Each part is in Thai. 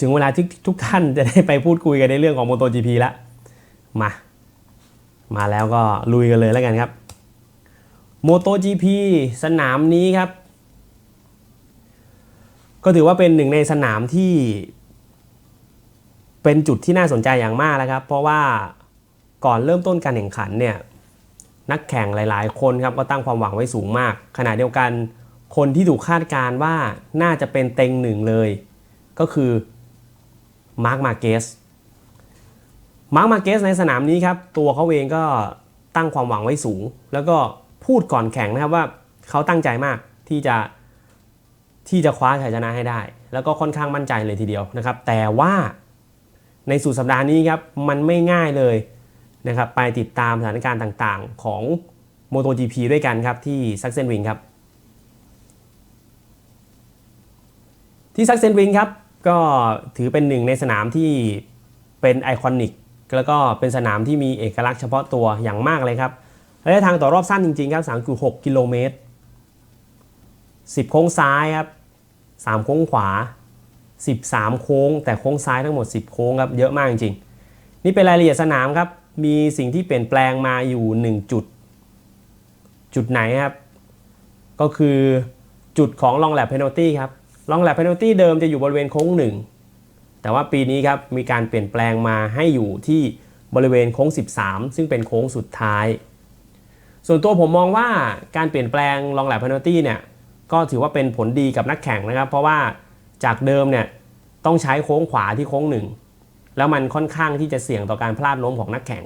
ถึงเวลาที่ทุกท่านจะได้ไปพูดคุยกันในเรื่องของ MotoGP แล้วมา มาแล้วก็ลุยกันเลยแล้วกันครับ MotoGP สนามนี้ครับ ก็ถือว่าเป็นหนึ่งในสนามที่ เป็นจุดที่น่าสนใจอย่างมากแล้วครับ เพราะว่าก่อนเริ่มต้นการแข่งขันเนี่ยนักแข่งหลาย ๆ คนครับก็ตั้งความหวังไว้สูงมาก ขณะเดียวกันคนที่ถูกคาดการณ์ว่าน่าจะเป็นเต็งหนึ่งเลย ก็คือ มาร์คมาเกสมาร์คมาเกสในสนามนี้ครับ ตัวเขาเองก็ตั้งความหวังไว้สูง แล้วก็พูดก่อนแข่งนะครับว่าเขาตั้งใจมากที่จะที่จะคว้าชัยชนะให้ได้ แล้วก็ค่อนข้างมั่นใจเลยทีเดียวนะครับ แต่ว่าในสุดสัปดาห์นี้ครับมันไม่ง่ายเลยนะครับไปติดตามสถานการณ์ต่างๆของ MotoGP ด้วยกันครับที่ซักเซนวิงครับที่ซักเซนวิงครับ ก็ถือเป็นหนึ่งในสนามที่เป็นไอคอนิกแล้วก็เป็นสนามที่มีเอกลักษณ์เฉพาะตัวอย่างมากเลยครับระยะทางต่อรอบสั้นจริงๆครับ3.6กิโลเมตร 10 โค้งซ้ายครับ 3 โค้งขวา 13 โค้ง แต่โค้งซ้ายทั้งหมด 10 โค้งครับเยอะมากจริงๆ นี่เป็นรายละเอียดสนามครับ มีสิ่งที่เปลี่ยนแปลงมาอยู่ 1 จุด จุดไหนครับ ก็คือจุดของลองแลบเพน a ลตี้ครับ ลองแลบเพน a ลตี้เดิมจะอยู่บริเวณโค้งหนึ่งแต่ว่าปีนี้ครับมีการเปลี่ยนแปลงมาให้อยู่ที่บริเวณโค้ง 13 ซึ่งเป็นโค้งสุดท้าย ส่วนตัวผมมองว่าการเปลี่ยนแปลงลองแลบเพน a ลตี้เนี่ยก็ถือว่าเป็นผลดีกับนักแข่งนะครับ เพราะว่าจากเดิมเนี่ยต้องใช้โค้งขวาที่โค้งหนึ่งแล้วมันค่อนข้างที่จะเสี่ยงต่อการพลาดล้มของนักแข่ง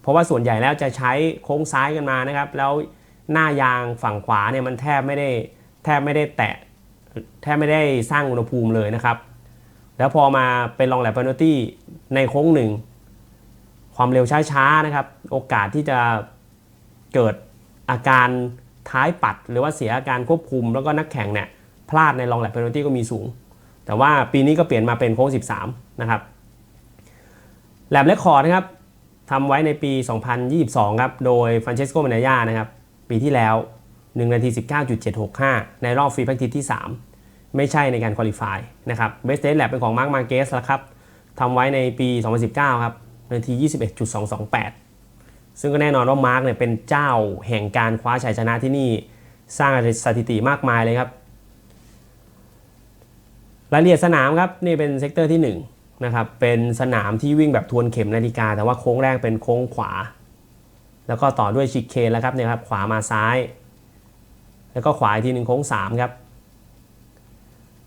เพราะว่าส่วนใหญ่แล้วจะใช้โค้งซ้ายกันมานะครับ แล้วหน้ายางฝั่งขวาเนี่ยมันแทบไม่ได้แทบไม่ได้แตะ แทบไม่ได้สร้างอุณหภูมิเลยนะครับ แล้วพอมาเป็นลองแลบเพน a ลตี้ในโค้งหนึ่ง ความเร็วช้าๆนะครับ โอกาสที่จะเกิดอาการท้ายปัด หรือว่าเสียอาการควบคุม แล้วก็นักแข่งเนี่ยพลาดในลองแลบเพน a ลตี้ก็มีสูง แต่ว่าปีนี้ก็เปลี่ยนมาเป็นโค้ง 13 นะครับแลบเลคคอร์ดนะครับทำไว้ในปี 2022 ครับ โดยฟรานเชสโกมาเนยานะครับ ปีที่แล้ว 1 นาที 19.765 ในรอบฟรีแพคทิที่ 3 ไม่ใช่ในการคุริฟายนะครับเบสเ t สแลบเป็นของมาร์ k มาเกสแล้วครับทำไว้ในปี 2019 ครับ นาที 21.228 ซึ่งก็แน่นอนว่ามาร์กเนี่ยเป็นเจ้าแห่งการคว้าชัยชนะที่นี่สร้างสถิติมากมายเลยครับรายละเอียดสนามครับนี่เป็นเซกเตอร์ที่ 1 นะครับ เป็นสนามที่วิ่งแบบทวนเข็มนาฬิกา แต่ว่าโค้งแรกเป็นโค้งขวา แล้วก็ต่อด้วยชิคเคนแล้วครับเนี่ยครับขวามาซ้าย แล้วก็ขวาอีกทีหนึ่งโค้ง3ครับ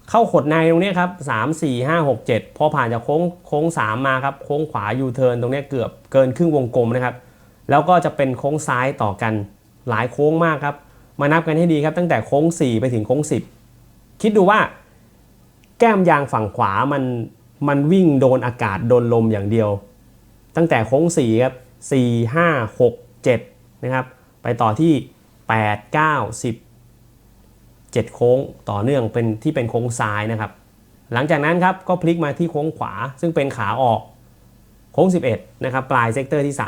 เข้าขดในตรงนี้ครับ3 4 5 6 7 พอผ่านจากโค้งโค้ง3มาครับโค้งขวายูเทิร์นตรงนี้เกือบเกินครึ่งวงกลมนะครับ แล้วก็จะเป็นโค้งซ้ายต่อกันหลายโค้งมากครับ มานับกันให้ดีครับตั้งแต่โค้ง 4 ไปถึงโค้ง 10 คิดดูว่า แก้มยางฝั่งขวามันมันวิ่งโดนอากาศโดนลมอย่างเดียว ตั้งแต่โค้ง 4 ครับ 4 5 6 7 นะครับ ไปต่อที่ 8 9 10 7 โค้งต่อเนื่องเป็นที่เป็นโค้งซ้ายนะครับ หลังจากนั้นครับก็พลิกมาที่โค้งขวา ซึ่งเป็นขาออกโค้ง 11 นะครับ ปลายเซกเตอร์ที่ 3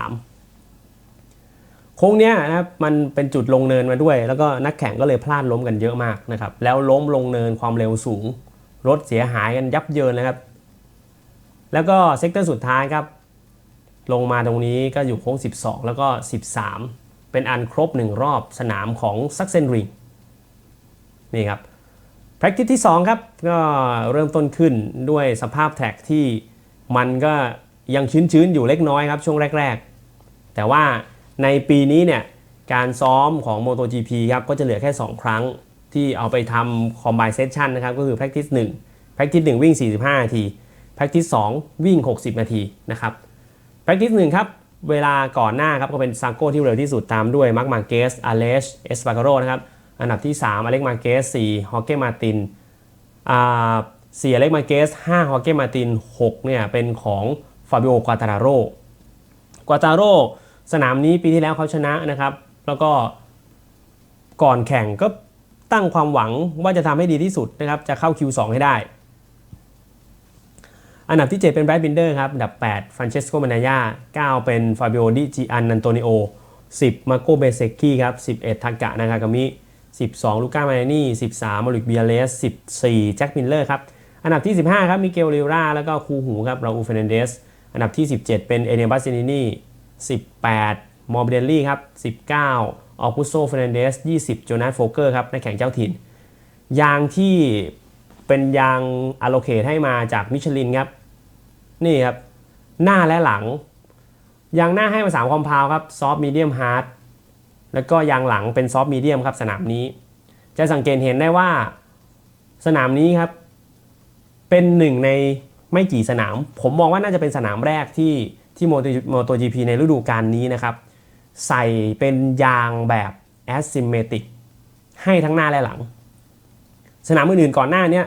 โค้งเนี้ยนะครับมันเป็นจุดลงเนินมาด้วย แล้วก็นักแข่งก็เลยพลาดล้มกันเยอะมากนะครับ แล้วล้มลงเนินความเร็วสูง รถเสียหายกันยับเยินนะครับ แล้วก็เซกเตอร์สุดท้ายครับ ลงมาตรงนี้ก็อยู่โค้ง 12 แล้วก็ 13 เป็นอันครบ 1 รอบสนามของซักเซนริง นี่ครับ practice ที่ 2 ครับ ก็เริ่มต้นขึ้นด้วยสภาพแท็กที่มันก็ยังชื้นๆ อยู่เล็กน้อยครับ ช่วงแรก ๆ แต่ว่าในปีนี้เนี่ยการซ้อมของ MotoGP ครับก็จะเหลือแค่ 2 ครั้งที่เอาไปทำ combine session นะครับ ก็คือ practice 1 practice 1 วิ่ง 45 นาที practice 2 วิ่ง 60 นาทีนะครับ practice 1 ครับ เวลาก่อนหน้าครับก็เป็นซาโก้ที่เร็วที่สุดตามด้วยมาร์ k มาเกสอเลชเอสปาโกโรนะครับ อันดับที่ 3 อเล็กมาเกส4ฮอเก้มาตินอ่า4อเล็กมาเกส5ฮอเก้มาติน6เนี่ยเป็นของฟาบิโอกวาตาโรกวาตาโรสนามนี้ปีที่แล้วเขาชนะนะครับ แล้วก็ก่อนแข่งก็ตั้งความหวังว่าจะทำให้ดีที่สุดนะครับ จะเข้า Q2 ให้ได้ อันดับที่ 7 เป็นแบรดบินเดอร์ครับ อันดับ 8 ฟรานเชสโก มานายา 9 เป็นฟาบิโอดิจิอันนันโตนิโอ 10 มาโกเบเซกี้ครับ 11 ทากะ นากากามิ 12 ลูก้ามาเนนี่ 13มาริกเบียเลส 14 แจ็คมิลเลอร์ครับ อันดับที่ 15 ครับมิเกลลิราแล้วก็คูหูครับราอูเฟรนเดส อันดับที่ 17 เป็นเอเนบัสซินินี18 มอร์เบเดลลี่ครับ 19ออกุโซเฟรนเดส 20 โจนาสโฟเกอร์ครับในแข่งเจ้าถิ่น ยางที่เป็นยางอะโลเคทให้มาจากมิชลินครับ นี่ครับ หน้าและหลัง ยางหน้าให้มา3คอมเพลครับซอฟต์มีเดียมฮาร์ด แล้วก็ยางหลังเป็นซอฟต์มีเดียมครับสนามนี้ จะสังเกตเห็นได้ว่าสนามนี้ครับเป็นหนึ่งในไม่กี่สนาม ผมมองว่าน่าจะเป็นสนามแรกที่ที่โมโตจีพีในฤดูกาลนี้นะครับ ใส่เป็นยางแบบ asymmetric ให้ทั้งหน้าและหลัง สนามอื่นๆก่อนหน้านี้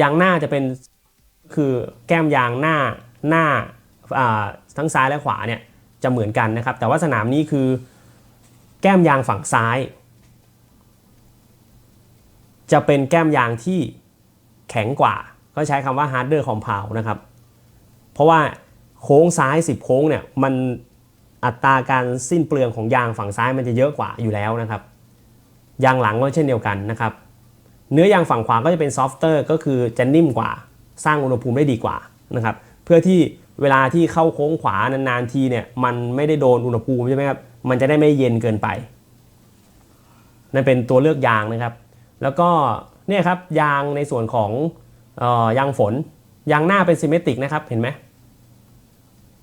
ยางหน้าจะเป็นคือแก้มยางหน้าหน้าทั้งซ้ายและขวาเนี่ยจะเหมือนกันนะครับ แต่ว่าสนามนี้คือ แก้มยางฝั่งซ้าย จะเป็นแก้มยางที่แข็งกว่า ก็ใช้คำว่า harder compound นะครับ เพราะว่าโค้งซ้าย 10 โค้งเนี่ยมันอัตราการสิ้นเปลืองของยางฝั่งซ้ายมันจะเยอะกว่าอยู่แล้วนะครับ ยางหลังก็เช่นเดียวกันนะครับ เนื้อยางฝั่งขวาก็จะเป็น softer ก็คือจะนิ่มกว่า สร้างอุณหภูมิได้ดีกว่านะครับ เพื่อที่เวลาที่เข้าโค้งขวานานๆทีเนี่ยมันไม่ได้โดนอุณหภูมิใช่ไหมครับ มันจะได้ไม่เย็นเกินไป นั่นเป็นตัวเลือกยางนะครับ แล้วก็เนี่ยครับยางในส่วนของออยางฝน ยางหน้าเป็นซิมเมติกนะครับเห็นไหม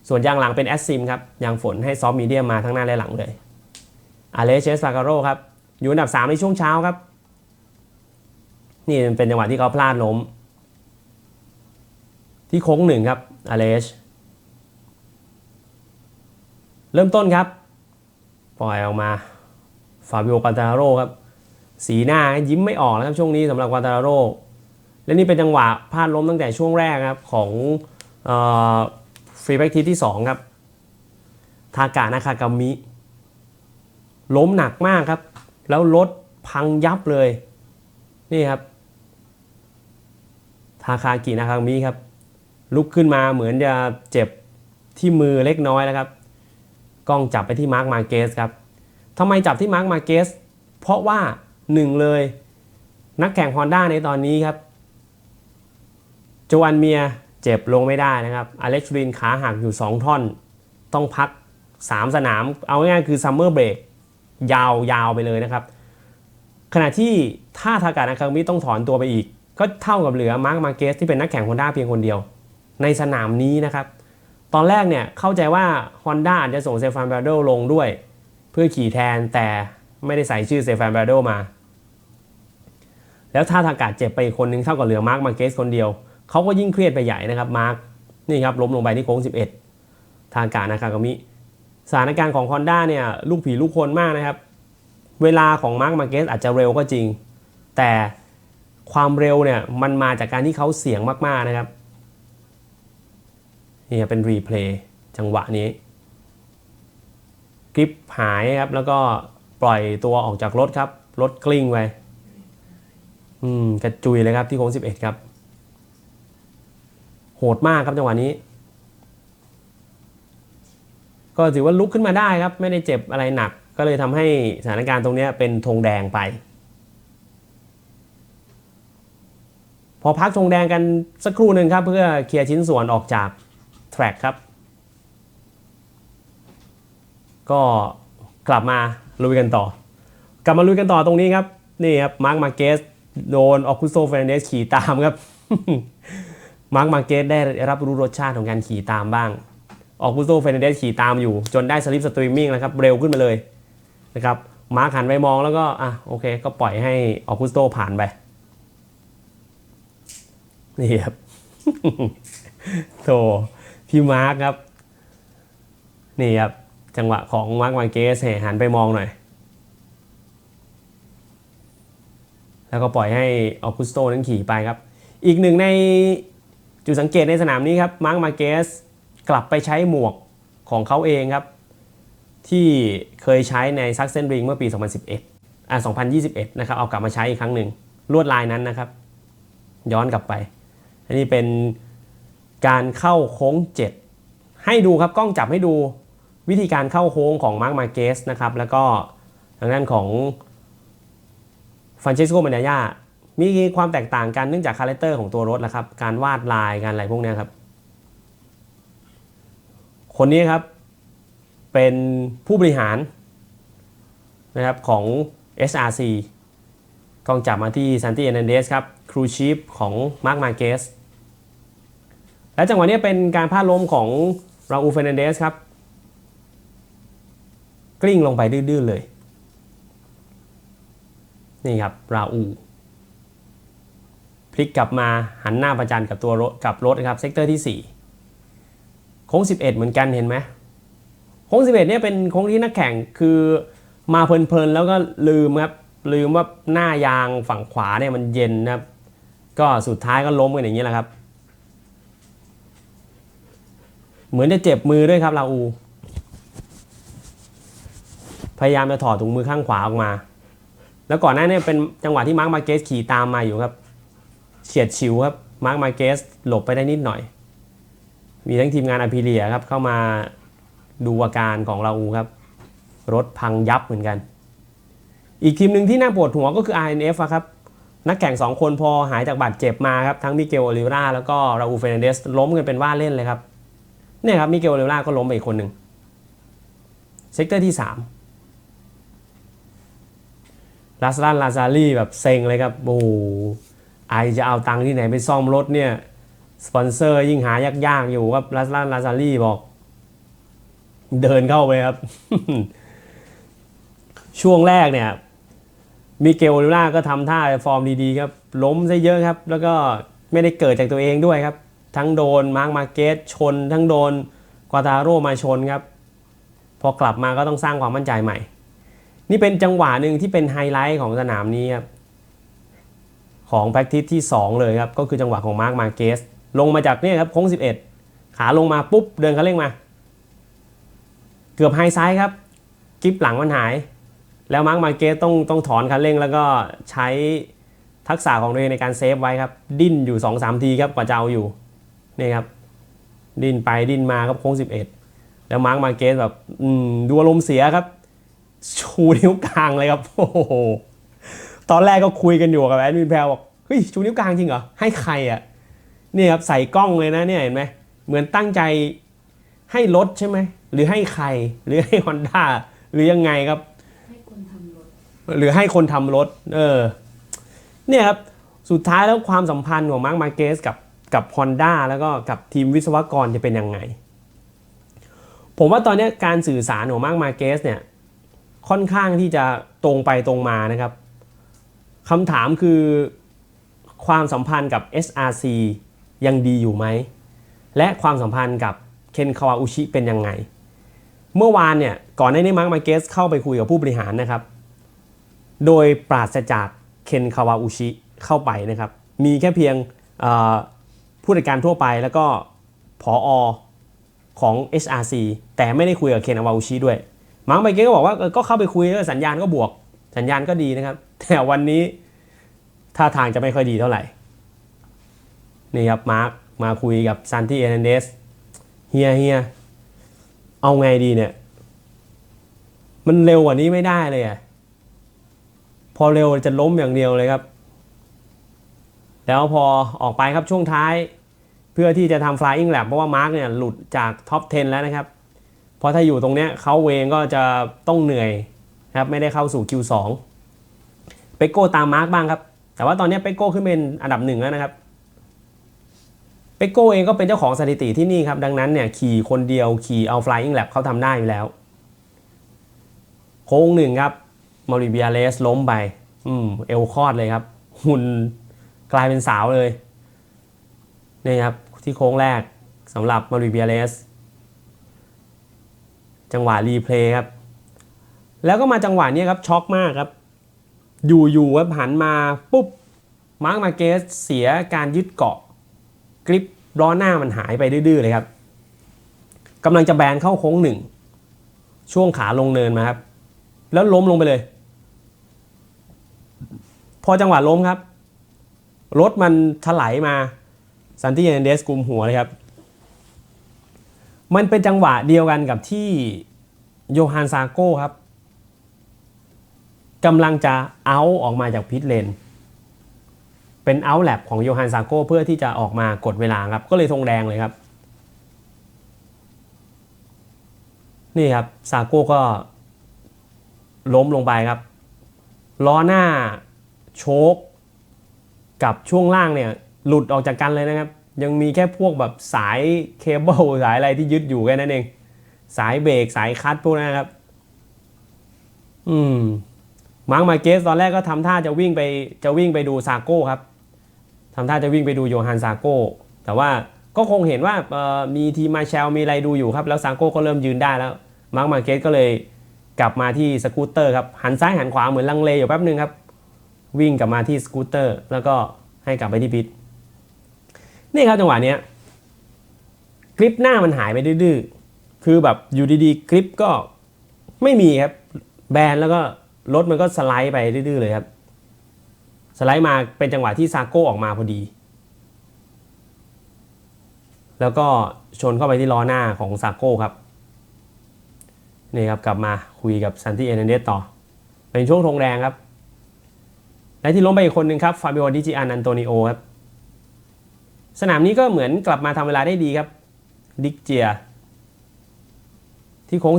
ส่วนยางหลังเป็นแอสซิมครับ ยางฝนให้ซอฟต์มีเดียมมาทั้งหน้าและหลังเลยอาเลเชสฟาการโรครับ อยู่อันดับ 3 ในช่วงเช้าครับ นี่เป็นจังหวะที่เขาพลาดล้ม ที่โค้งหนึ่งครับอาเลชเริ่มต้นครับ ปล่อยออกมาฟาบิโอก a นตาโรครับสีหน้ายิ้มไม่ออกนะครับช่วงนี้สำหรับก a นตาโรและนี่เป็นจังหวะพลาดล้มตั้งแต่ช่วงแรกครับของฟรีแบ็กทีที่ 2 ครับ ทากานาคากามิ ล้มหนักมากครับ แล้วรถพังยับเลย นี่ครับ ทาคากินาคากามิครับ ลุกขึ้นมาเหมือนจะเจ็บที่มือเล็กน้อยแล้วครับ กล้องจับไปที่มาร์คมาเกสครับทำไมจับที่มาร์คมาเกสเพราะว่าหนึ่งเลย นักแข่งฮอนด้าในตอนนี้ครับจอันเมียเจ็บลงไม่ได้นะครับ อเล็กซ์รินขาหักอยู่ 2 ท่อน ต้องพัก 3 สนาม เอาง่ายๆคือซัมเมอร์เบรกยาวๆไปเลยนะครับ ขณะที่ถ้าทากานาคามิต้องถอนตัวไปอีก ก็เท่ากับเหลือมาร์คมาเกสที่เป็นนักแข่งฮอนด้าเพียงคนเดียว ในสนามนี้นะครับ ตอนแรกเนี่ยเข้าใจว่า Honda อาจจะส่งเซฟานบราโดลงด้วย เพื่อขี่แทนแต่ไม่ได้ใส่ชื่อเซฟานบราโดมา แล้วถ้าทางกาศเจ็บไปอีกคนนึงเท่ากับเหลือมาร์คมาเกสคนเดียว เขาก็ยิ่งเครียดไปใหญ่นะครับมาร์คนี่ครับล้มลงไปที่โค้ง 11 ทางการนากากามิสถานการณ์ของ Honda เนี่ยลูกผีลูกคนมากนะครับ เวลาของมาร์คมาเกสอาจจะเร็วก็จริง แต่ความเร็วเนี่ยมันมาจากการที่เขาเสี่ยงมากๆนะครับ นี่เป็นรีเพลย์จังหวะนี้กริปหายครับ แล้วก็ปล่อยตัวออกจากรถครับ รถกลิ้งไปอืมกระจุยเลยครับที่โค้ง11ครับ โหดมากครับจังหวะนี้ ก็ถือว่าลุกขึ้นมาได้ครับ ไม่ได้เจ็บอะไรหนัก ก็เลยทำให้สถานการณ์ตรงนี้เป็นธงแดงไป พอพักธงแดงกันสักครู่หนึ่งครับ เพื่อเคลียร์ชิ้นส่วนออกจาก แทร็กครับ ก็กลับมาลุยกันต่อ กลับมาลุยกันต่อตรงนี้ครับ นี่ครับมาร์คมาเกสโดนออคุโซเฟรนเดสขี่ตามครับมาร์คมาเกสได้รับรู้รสชาติของการขี่ตามบ้าง ออคุโซเฟรนเดสขี่ตามอยู่ จนได้สลิปสตรีมมิ่งแล้วครับ เร็วขึ้นมาเลยนะครับมาร์คหันไปมองแล้วก็อะโอเค ก็ปล่อยให้ออคุโซผ่านไปนี่ครับโธ่ พี่มาร์คครับ นี่ครับ จังหวะของมาร์คมาเกสหันไปมองหน่อย แล้วก็ปล่อยให้ออกุสโตนั้นขี่ไปครับ อีกหนึ่งในจุดสังเกตในสนามนี้ครับมาร์คมาเกสกลับไปใช้หมวกของเขาเองครับ ที่เคยใช้ในซักเซนริงเมื่อปี 2011อ่า2021 นะครับ เอากลับมาใช้อีกครั้งหนึ่งลวดลายนั้นนะครับ ย้อนกลับไป อันนี้เป็น การเข้าโค้ง 7 ให้ดูครับกล้องจับให้ดูวิธีการเข้าโค้งของมาร์คมาเกสนะครับแล้วก็ทางด้านของฟรานเชสโกมา a นายามีความแตกต่างกันเนื่องจากคาแรคเตอร์ของตัวรถนะครับ การวาดลายการอะไรพวกนี้ครับ คนนี้ครับ เป็นผู้บริหารนะครับของ SRC กล้องจับมาที่ซันติเอเนเดสครับ ครูชีฟของมาร์ m มาเกส และจังหวะนี้เป็นการพลาดล้มของราอูเฟนเดสครับ กลิ้งลงไปดื้อๆเลย นี่ครับราอู พลิกกลับมาหันหน้าประจันกับตัวรถกับรถนะครับเซกเตอร์ที่ 4 โค้ง 11 เหมือนกันเห็นไหมโค้ง 11เนี่ยเป็นโค้งที่นักแข่งคือมาเพลินๆ แล้วก็ลืมครับ ลืมว่าหน้ายางฝั่งขวาเนี่ยมันเย็นนะครับ ก็สุดท้ายก็ล้มกันอย่างนี้แหละครับ เหมือนจะเจ็บมือด้วยครับราอู พยายามจะถอดถุงมือข้างขวาออกมา แล้วก่อนหน้านี้เป็นจังหวะที่มาร์คมาเกสขี่ตามมาอยู่ครับเฉียดฉิวครับมาร์คมาเกสหลบไปได้นิดหน่อย มีทั้งทีมงานอ p ิเลียครับเข้ามาดูอาการของราอูครับ รถพังยับเหมือนกัน อีกทีมหนึ่งที่น่าปวดหัวก็คือ RNF อะครับนักแข่ง 2 คนพอหายจากบาดเจ็บมาครับ ทั้งมิเกลโอลิเวราแล้วก็ราอูเฟรนันเดสล้มกันเป็นว่าเล่นเลยครับ เนี่ยครับมิเกลโอลิเวราก็ล้มไปอีกคนหนึ่งเซกเตอร์ที่3ลาซาลันลาซารีแบบเซ็งเลยครับโอ้ไอจะเอาตังค์ที่ไหนไปซ่อมรถเนี่ย สปอนเซอร์ยิ่งหายากๆอยู่ครับลาซาลันลาซารีบอก เดินเข้าไปครับ ช่วงแรกเนี่ยมิเกลโอลิล่าก็ทำท่าฟอร์มดีๆครับ ล้มซะเยอะครับ แล้วก็ไม่ได้เกิดจากตัวเองด้วยครับ ทั้งโดนมาร์กมาเกตชน ทั้งโดนกวาตาโรมาชนครับ พอกลับมาก็ต้องสร้างความมั่นใจใหม่ นี่เป็นจังหวะหนึ่งที่เป็นไฮไลท์ของสนามนี้ครับของแพ็กทิสที่ 2 เลยครับ ก็คือจังหวะของมาร์กมาเกสลงมาจากเนี่ยครับโค้ง 11 ขาลงมาปุ๊บ เดินคันเร่งมา เกือบไฮไซด์ครับ กิฟหลังมันหาย แล้วมาร์กมาเกสต้องต้องถอนคันเร่งแล้วก็ใช้ทักษะของตัวเองในการเซฟไว้ครับ ดิ้นอยู่ 2-3 ทีครับกว่าจะเอาอยู่ นี่ครับ ดิ้นไปดิ้นมาครับโค้ง 11 แล้วมาร์กมาเกสแบบอืมดูอารมณ์เสียครับ ชูนิ้วกลางเลยครับโอ้โหตอนแรกก็คุยกันอยู่กับแอดมินแพลบอกเฮ้ยชูนิ้วกลางจริงเหรอให้ใครอะนี่ครับใส่กล้องเลยนะเนี่ยเห็นไหมเหมือนตั้งใจให้รถใช่ไหมหรือให้ใครหรือให้ฮอนด้าหรือยังไงครับให้คนทำรถหรือให้คนทำรถ เออ เนี่ยครับ สุดท้ายแล้วความสัมพันธ์ของมาร์ m มาเกสกับ กับ Honda แล้วก็กับทีมวิศวกรจะเป็นยังไง ผมว่าตอนนี้การสื่อสารของมาร์ m มาเกสเนี่ยค่อนข้างที่จะตรงไปตรงมานะครับคำถามคือความสัมพันธ์กับ SRC ยังดีอยู่ไหม และความสัมพันธ์กับเคนคาวาอุชิเป็นยังไง เมื่อวานเนี่ยก่อนหน้านี้มาร์ m มาเกสเข้าไปคุยกับผู้บริหารนะครับ โดยปราศจากเคนคาวาอุชิเข้าไปนะครับ มีแค่เพียง ผู้จัดการทั่วไปแล้วก็ผออของ HRC แต่ไม่ได้คุยกับเคนคาวาอุชิด้วยมาร์คไบเกนก็บอกว่าก็เข้าไปคุยแล้วสัญญาณก็บวก สัญญาณก็ดีนะครับ แต่วันนี้ท่าทางจะไม่ค่อยดีเท่าไหร่ นี่ครับ มาร์คมาคุยกับซันตี้เอเนเดสเฮียเฮียเอาไงดีเนี่ย มันเร็วกว่านี้ไม่ได้เลยอะพอเร็วจะล้มอย่างเดียวเลยครับ แล้วพอออกไปครับช่วงท้าย เพื่อที่จะทำ flying lap เพราะว่ามาร์กเนี่ยหลุดจากท็อป 10 แล้วนะครับ เพราะถ้าอยู่ตรงเนี้ยเขาเองก็จะต้องเหนื่อยครับไม่ได้เข้าสู่ Q2 เปโก้ตามมาร์กบ้างครับ แต่ว่าตอนนี้เปโก้ขึ้นเป็นอันดับหนึ่งแล้วนะครับเปโก้เองก็เป็นเจ้าของสถิติที่นี่ครับ ดังนั้นเนี่ยขี่คนเดียวขี่เอา flying lap เขาทำได้อยู่แล้ว โค้งหนึ่งครับมาริเบียเลสล้มไป อืม เอวคลอดเลยครับ หุ่น กลายเป็นสาวเลยนี่ครับที่โค้งแรกสำหรับมาริเบียเลสจังหวะรีเพลย์ครับ แล้วก็มาจังหวะนี้ครับช็อกมากครับ อยู่ๆครับหันมาปุ๊บมาร์คมาเกสเสียการยึดเกาะกริปล้อหน้ามันหายไปดื้อๆเลยครับกำลังจะแบนเข้าโค้งหนึ่งช่วงขาลงเนินมาครับ แล้วล้มลงไปเลย พอจังหวะล้มครับ รถมันถลายมาซันติเอนเดสกลุมหัวเลยครับ มันเป็นจังหวะเดียวกันกับที่โยฮันซาโก้ครับกำลังจะเอาออกมาจากพิทเลน เป็นเอาแลบของโยฮันซาโก้เพื่อที่จะออกมากดเวลาครับ ก็เลยธงแดงเลยครับ นี่ครับซาโก้ก็ล้มลงไปครับ ล้อหน้าโชค กับช่วงล่างเนี่ยหลุดออกจากกันเลยนะครับ ยังมีแค่พวกแบบสายเคเบิลสายอะไรที่ยึดอยู่แค่นั้นเอง สายเบรกสายคัตพวกนั้นครับ อืมมาร์กมาเกสตอนแรกก็ทำท่าจะวิ่งไปจะวิ่งไปดูซาโก้ครับทำท่าจะวิ่งไปดูโยฮันซาโก้แต่ว่าก็คงเห็นว่ามีทีมมาเชลมีอะไรดูอยู่ครับ แล้วซาโก้ก็เริ่มยืนได้แล้วมาร์กมาเกสก็เลยกลับมาที่สกูตเตอร์ครับหันซ้ายหันขวาเหมือนลังเลอยู่แป๊บนึงครับ วิ่งกลับมาที่สกูตเตอร์ แล้วก็ให้กลับไปที่พิทนี่ครับจังหวะเนี้ยคลิปหน้ามันหายไปดื้อคือแบบอยู่ดีๆ คลิปก็ไม่มีครับแบนแล้วก็รถมันก็สไลด์ไปดื้อเลยครับ สไลด์มาเป็นจังหวะที่ซาโก้ออกมาพอดี แล้วก็ชนเข้าไปที่ล้อหน้าของซาโก้ครับนี่ครับกลับมาคุยกับซันติเอเนเดสต่อ เป็นช่วงธงแดงครับ และที่ล้มไปอีกคนหนึ่งครับฟาบิโอดิจิอันอันโตนิโอครับสนามนี้ก็เหมือนกลับมาทำเวลาได้ดีครับ ดิกเจีย ที่โค้ง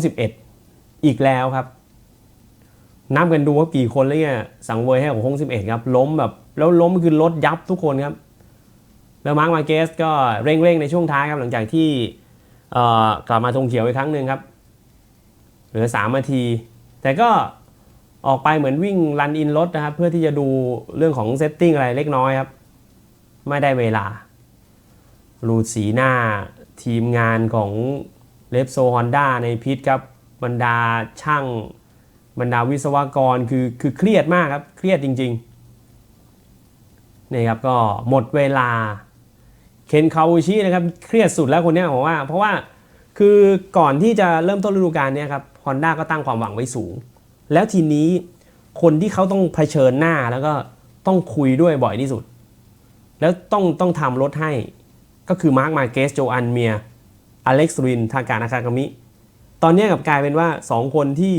11 อีกแล้วครับนับกันดูว่ากี่คนแล้วเนี่ยสังเวยให้ของโค้ง 11 ครับ ล้มแบบ แล้วล้มคือรถยับทุกคนครับ แล้วมาร์กมาเกสก็เร่งๆ ในช่วงท้ายครับ หลังจากที่กลับมาธงเขียวอีกครั้งหนึ่งครับ เหลือ 3 นาที แต่ก็ ออกไปเหมือนวิ่งรันอินรถนะครับ เพื่อที่จะดูเรื่องของเซตติ้งอะไรเล็กน้อยครับ ไม่ได้เวลา รูดสีหน้าทีมงานของเลฟโซฮอนด้าในพิทครับบรรดาช่างบรรดาวิศวกรคือคือเครียดมากครับ เครียดจริงๆนี่ครับก็หมดเวลาเคนคาวชินะครับเครียดสุดแล้วคนนี้ผมว่า เพราะว่าคือก่อนที่จะเริ่มต้นฤดูกาลนี้ครับฮอนด้าก็ตั้งความหวังไว้สูง แล้วทีนี้คนที่เขาต้องเผชิญหน้าแล้วก็ต้องคุยด้วยบ่อยที่สุด แล้วต้องต้องทำรถให้ก็คือมาร์คมาเกสโจอันเมียอเล็กซ์รินทาการอาคากามิ ตอนนี้กับกลายเป็นว่า 2 คนที่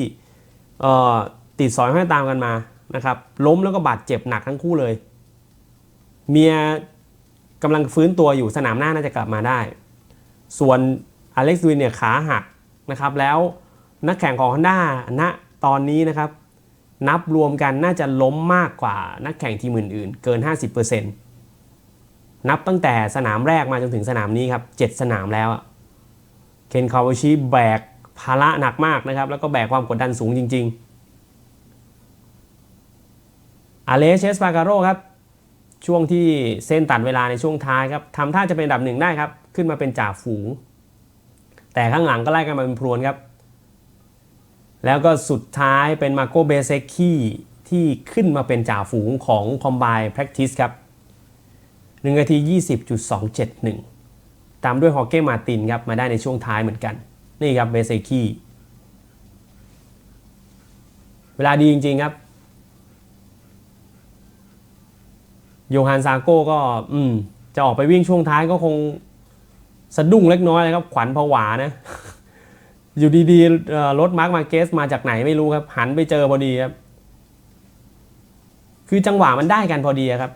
ติดสอยห้อยตามกันมานะครับล้มแล้วก็บาดเจ็บหนักทั้งคู่เลย เมียกำลังฟื้นตัวอยู่สนามหน้าน่าจะกลับมาได้ ส่วนอเล็กซ์วินเนี่ยขาหักนะครับแล้วนักแข่งของ Honda ณ ตอนนี้นะครับ นับรวมกันน่าจะล้มมากกว่านักแข่งทีมอื่นๆ เกิน 50%นับตั้งแต่สนามแรกมาจนถึงสนามนี้ครับ 7 สนามแล้วอะเคนคาวชิแบกภาระหนักมากนะครับ แล้วก็แบกความกดดันสูงจริง ๆ อาเลเชสปาการโรครับ ช่วงที่เส้นตัดเวลาในช่วงท้ายครับทำท่าจะเป็นอันดับหนึ่งได้ครับ ขึ้นมาเป็นจ่าฝูง แต่ข้างหลังก็ไล่กันมาเป็นพรวนครับ แล้วก็สุดท้ายเป็นมาโกเบเซคีที่ขึ้นมาเป็นจ่าฝูงของ Combine Practice ครับ1นาที 20.271 ตามด้วยฮอเก้มาตินครับ มาได้ในช่วงท้ายเหมือนกัน นี่ครับเบเซคีเวลาดีจริง ๆ ครับ โยฮันซาโก้ก็อืมจะออกไปวิ่งช่วงท้ายก็คงสะดุ้งเล็กน้อยเลยครับ ขวัญผวานะ อยู่ดีๆรถมาร์กมาเกสมาจากไหนไม่รู้ครับ หันไปเจอพอดีครับ คือจังหวะมันได้กันพอดีครับ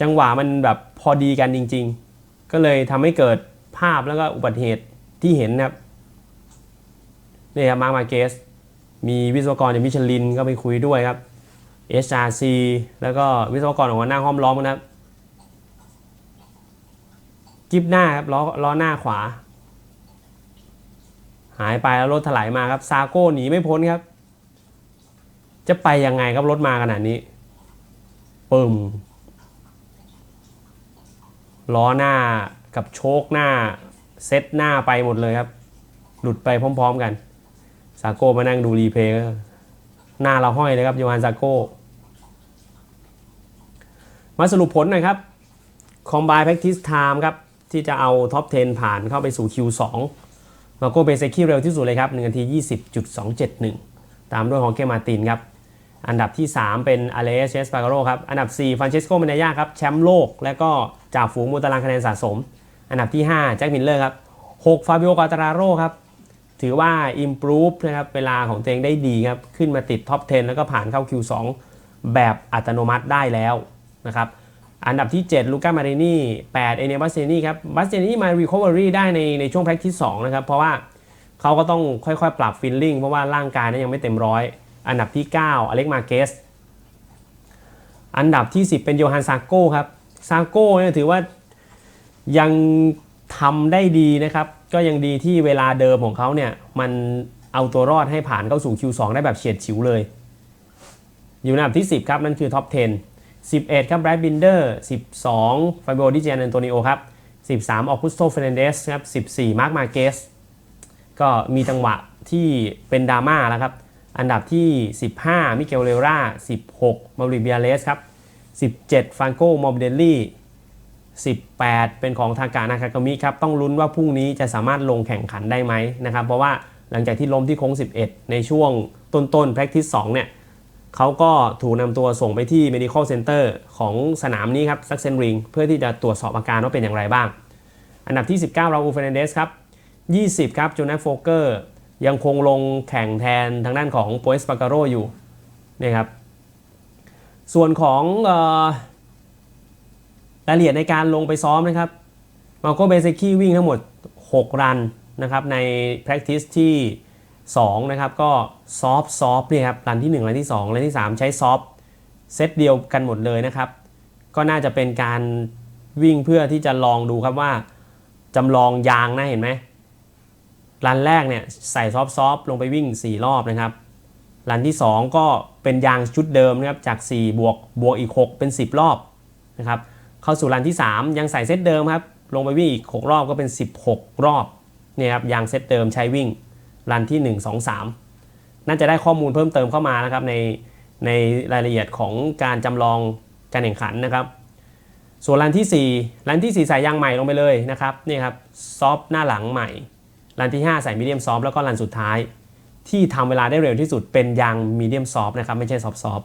จังหวะมันแบบพอดีกันจริง ๆ ก็เลยทำให้เกิดภาพแล้วก็อุบัติเหตุที่เห็นนะครับนี่ครับมาร์กมาเกสมีวิศวกรจากมิชลินก็ไปคุยด้วยครับ HRC แล้วก็วิศวกรของหัวหน้าห้อมล้อมนะครับ กิบหน้าครับล้อล้อหน้าขวา หายไปแล้วรถถลายมาครับซาโก้หนีไม่พ้นครับ จะไปยังไงครับรถมาขนาดนี้ปึ้มล้อหน้ากับโชคหน้าเซตหน้าไปหมดเลยครับ หลุดไปพร้อม ๆกัน ซาโก้มานั่งดูรีเพย์หน้าเราห้อยเลยครับโยฮันซาโก้ มาสรุปผลหน่อยครับ Combine Practice Time ครับ ที่จะเอาท็อป 10 ผ่านเข้าไปสู่ Q2 มาโกเบเซคิเร็วที่สุดเลยครับ1นาที 20.271 ตามด้วยฮองเกมาตินครับ อันดับที่ 3 เป็นอเลสเชสปาการโรครับ อันดับ 4ฟันเชสโกมเนยาครับ แชมป์โลก และก็จ่าฝูงมูตารางคะแนนสะสม อันดับที่ 5 แจ็คมิลเลอร์ครับ 6 ฟาบิโอกาตาราโรครับ ถือว่า improve นะครับ เวลาของตัวเองได้ดีครับ ขึ้นมาติดท็อป 10 แล้วก็ผ่านเข้า Q2 แบบอัตโนมัติได้แล้วนะครับ อันดับที่ 7 ลูก้ามารินี8เอเนบัสเซนีครับบัสเซนีมา recovery ได้ในในช่วงแพ็กที่2นะครับเพราะว่าเขาก็ต้องค่อยๆ ปรับฟิลลิ่งเพราะว่าร่างกายนั้นยังไม่เต็มร้อยอันดับที่ 9 อเล็กมาเกส อันดับที่ 10 เป็นโยฮันซาโก้ครับซาโก้เนี่ยถือว่ายังทำได้ดีนะครับ ก็ยังดีที่เวลาเดิมของเขาเนี่ย มันเอาตัวรอดให้ผ่านเข้าสู่ Q2 ได้แบบเฉียดฉิวเลย อยู่ในอันดับที่ 10 ครับ นั่นคือท็อป 10 11 ครับแบรดบินเดอร์ 12ฟาบิโอดิเจนอันโตนิโอครับ 13 ออกุสโตเฟรนเดสครับ 14 มาร์คมาเกส ก็มีจังหวะที่เป็นดราม่าแล้วครับ อันดับที่ 15 มิเกลเลรา 16 มาริเบียเลสครับ 17ฟานโกมอมเดลลี่ 18 เป็นของทากานาคากามิครับ ต้องลุ้นว่าพรุ่งนี้จะสามารถลงแข่งขันได้ไหมนะครับ เพราะว่าหลังจากที่ล้มที่โค้ง 11 ในช่วงต้นๆ practice 2เนี่ย เขาก็ถูกนำตัวส่งไปที่ medical center ของสนามนี้ครับซักเซนริงเพื่อที่จะตรวจสอบอาการว่าเป็นอย่างไรบ้าง อันดับที่ 19 ราอูเฟรนเดสครับ 20 ครับโจนาโฟเกอร์ยังคงลงแข่งแทนทางด้านของโปเอสปาการโรอยู่นี่ครับส่วนของรายละเอียดในการลงไปซ้อมนะครับมาโกเบเซคีวิ่งทั้งหมด 6 รันนะครับใน practice ที่ 2นะครับก็ซอฟซอฟเนี่ยครับรันที่ 1 รันที่ 2 รันที่ 3 ใช้ซอฟเซตเดียวกันหมดเลยนะครับ ก็น่าจะเป็นการวิ่งเพื่อที่จะลองดูครับว่าจำลองยางนะเห็นไหมรันแรกเนี่ยใส่ซอฟซอฟลงไปวิ่ง 4 รอบนะครับรันที่ 2 ก็เป็นยางชุดเดิมนะครับจาก 4 บวกบวกอีก 6 เป็น 10 รอบนะครับเข้าสู่รันที่ 3 ยังใส่เซตเดิมครับลงไปวิ่งอีก 6 รอบก็เป็น 16 รอบเนี่ยครับยางเซตเดิมใช้วิ่ง รันที่ 1 2 3 น่าจะได้ข้อมูลเพิ่มเติมเข้ามานะครับในในรายละเอียดของการจำลองการแข่งขันนะครับ ส่วนรันที่ 4 รันที่ 4 ใส่ยางใหม่ลงไปเลยนะครับนี่ครับซอฟหน้าหลังใหม่ รันที่ 5 ใส่มีเดียมซอฟแล้วก็รันสุดท้าย ที่ทำเวลาได้เร็วที่สุดเป็นยางมีเดียมซอฟนะครับไม่ใช่ซอฟซอฟ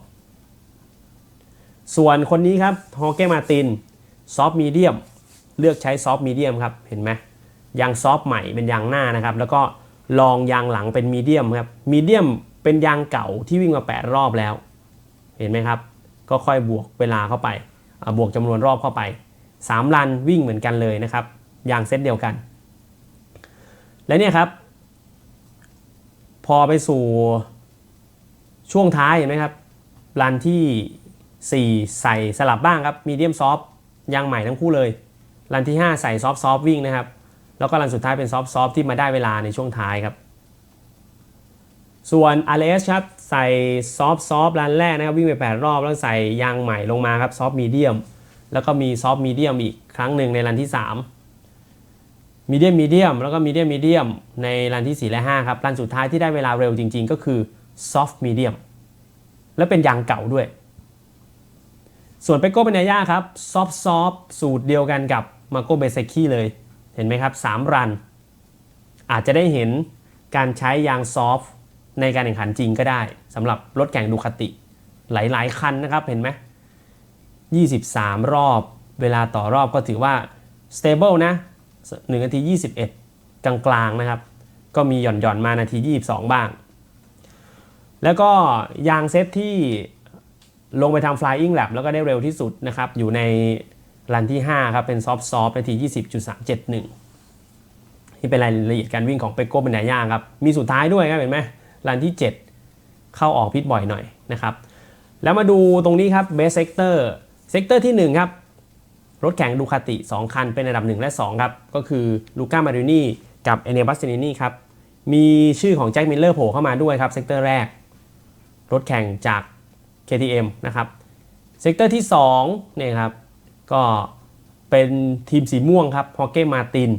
ส่วนคนนี้ครับฮอเก้มาตินซอฟมีเดียมเลือกใช้ซอฟมีเดียมครับเห็นไหมยางซอฟใหม่เป็นยางหน้านะครับแล้วก็ ลองยางหลังเป็นมีเดียมครับมีเดียมเป็นยางเก่าที่วิ่งมา 8 รอบแล้ว เห็นไหมครับ ก็ค่อยบวกเวลาเข้าไป บวกจำนวนรอบเข้าไป3รันวิ่งเหมือนกันเลยนะครับ ยางเซตเดียวกัน และเนี่ยครับ พอไปสู่ช่วงท้ายเห็นไหมครับรันที่ 4 ใส่สลับบ้างครับมีเดียมซอฟยางใหม่ทั้งคู่เลยรันที่ 5 ใส่ซอฟซอฟวิ่งนะครับ แล้วก็รันสุดท้ายเป็นซอฟซอฟที่มาได้เวลาในช่วงท้ายครับ ส่วน RS ครับ ใส่ซอฟต์ซอฟรันแรกนะครับวิ่งไป 8 รอบ แล้วใส่ยางใหม่ลงมาครับซอฟต์มีเดียมแล้วก็มีซอฟต์มีเดียมอีกครั้งหนึ่งในรันที่3มีเดียมมีเดียมแล้วก็มีเดียมมีเดียมในรันที่ 4 และ 5 ครับ รันสุดท้ายที่ได้เวลาเร็วจริง ๆ ก็คือซอฟต์มีเดียมและเป็นยางเก่าด้วย ส่วนเปโก้เปนยาครับซอฟต์ซอฟสูตรเดียวกันกับมาโกเบเซคีเลย ห็นไหมครับ 3 รัน อาจจะได้เห็นการใช้ยางซอฟในการแข่งขันจริงก็ได้สำหรับรถแข่งดูคติ หลาย ๆ คันนะครับเห็นไหม 23 รอบเวลาต่อรอบก็ถือว่า stable นะ1นาที 21 กลางๆนะครับ ก็มีหย่อนหย่อนๆมานาที 22 บ้าง แล้วก็ยางเซตที่ลงไปทำ flying lap แล้วก็ได้เร็วที่สุดนะครับอยู่ใน รันที่ 5 ครับ เป็น soft soft นาที 20.371นี่เป็นรายละเอียดการวิ่งของเปโก้เป็นยาย่างครับ มีสุดท้ายด้วยครับเห็นไหมรันที่ 7 เข้าออกพิทบ่อยหน่อยนะครับ แล้วมาดูตรงนี้ครับเบสเซกเตอร์เซกเตอร์ที่ 1 ครับ รถแข่งดูคาติ 2 คันเป็นอันดับ 1 และ 2 ครับ ก็คือลูก้ามารินีกับเอเนบัสเซนินีครับ มีชื่อของแจ็คมิลเลอร์โผล่เข้ามาด้วยครับเซกเตอร์แรก รถแข่งจาก KTM นะครับเซกเตอร์ที่2เนี่ยครับ ก็เป็นทีมสีม่วงครับฮอเก้มาติน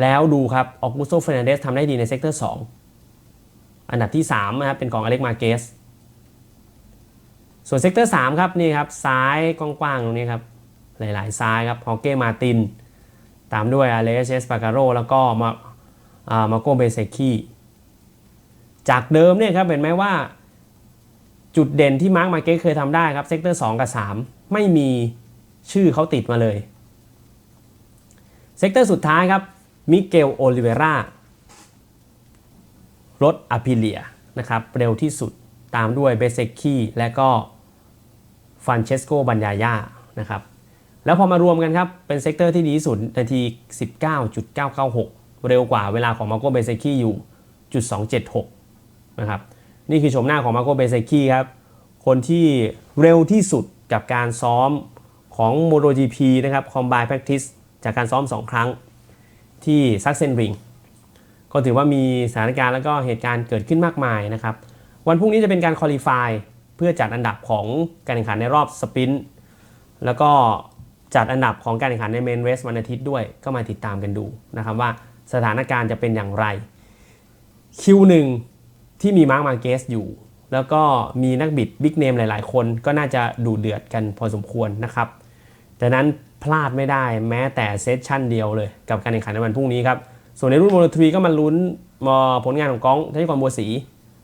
แล้วดูครับออกุสโตเฟรนเดสทำได้ดีในเซกเตอร์ 2 อันดับที่3นะครับเป็นของอเล็กมาเกส ส่วนเซกเตอร์ 3 ครับนี่ครับซ้ายกว้างๆตรงนี้ครับ หลายๆซ้ายครับฮอเก้มาติน ตามด้วยอาเลสเอสปาการโรแล้วก็มาอ่ามาโกเบเซคีจากเดิมเนี่ยครับเห็นไหมว่าจุดเด่นที่มาร์คมาเก็ตเคยทำได้ครับเซกเตอร์ 2 กับ 3 ไม่มีชื่อเขาติดมาเลย เซกเตอร์สุดท้ายครับ มิเกลโอลิเวรารถอพิเลียนะครับเร็วที่สุดตามด้วยเบเซคีและก็ฟานเชสโกบัญญายานะครับแล้วพอมารวมกันครับ เป็นเซกเตอร์ที่ดีที่สุดนาที 19.996 เร็วกว่าเวลาของมาโกเบเซคีอยู่จุด276นะครับนี่คือชมหน้าของมาโกเบเซคีครับคนที่เร็วที่สุดกับการซ้อมของ MotoGP นะครับ Combine Practice จากการซ้อม 2 ครั้งที่ซักเซนริงก็ถือว่ามีสถานการณ์แล้วก็เหตุการณ์เกิดขึ้นมากมายนะครับ วันพรุ่งนี้จะเป็นการคอลี่ฟายเพื่อจัดอันดับของการแข่งขันในรอบสปรินต์แล้วก็จัดอันดับของการแข่งขันในเมนเรสวันอาทิตย์ด้วยก็มาติดตามกันดูนะครับว่าสถานการณ์จะเป็นอย่างไรคิวหนึ่งที่มีมาร์คมาเกสอยู่ แล้วก็มีนักบิดบิ๊กเนมหลาย ๆ คนก็น่าจะดูเดือดกันพอสมควรนะครับดังนั้นพลาดไม่ได้แม้แต่เซสชั่นเดียวเลยกับการแข่งขันในวันพรุ่งนี้ครับ ส่วนในรุ่นโมโนทรีก็มาลุ้นมอผลงานของก้องทัชกรบัวศรี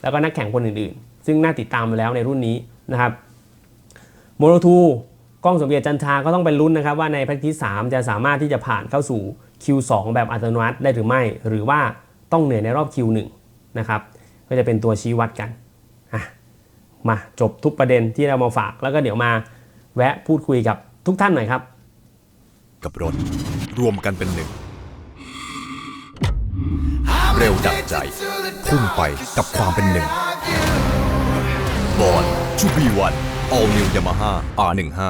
แล้วก็นักแข่งคนอื่น ๆ ซึ่งน่าติดตามไปแล้วในรุ่นนี้นะครับโมโนทูกล้องสมเกียรติจันทาก็ต้องไปลุ้นนะครับว่าในแพ็กที่ 3 จะสามารถที่จะผ่านเข้าสู่ Q2 แบบอัตโนมัติได้หรือไม่ หรือว่าต้องเหนื่อยในรอบ Q1 นะครับก็จะเป็นตัวชี้วัดกัน มาจบทุกประเด็นที่เรามาฝากแล้วก็เดี๋ยวมาแวะพูดคุยกับทุกท่านหน่อยครับ กับรถ รวมกันเป็นหนึ่ง เร็วดับใจพุ่งไปกับความเป็นหนึ่งบอลชูบีวัน All New Yamaha R15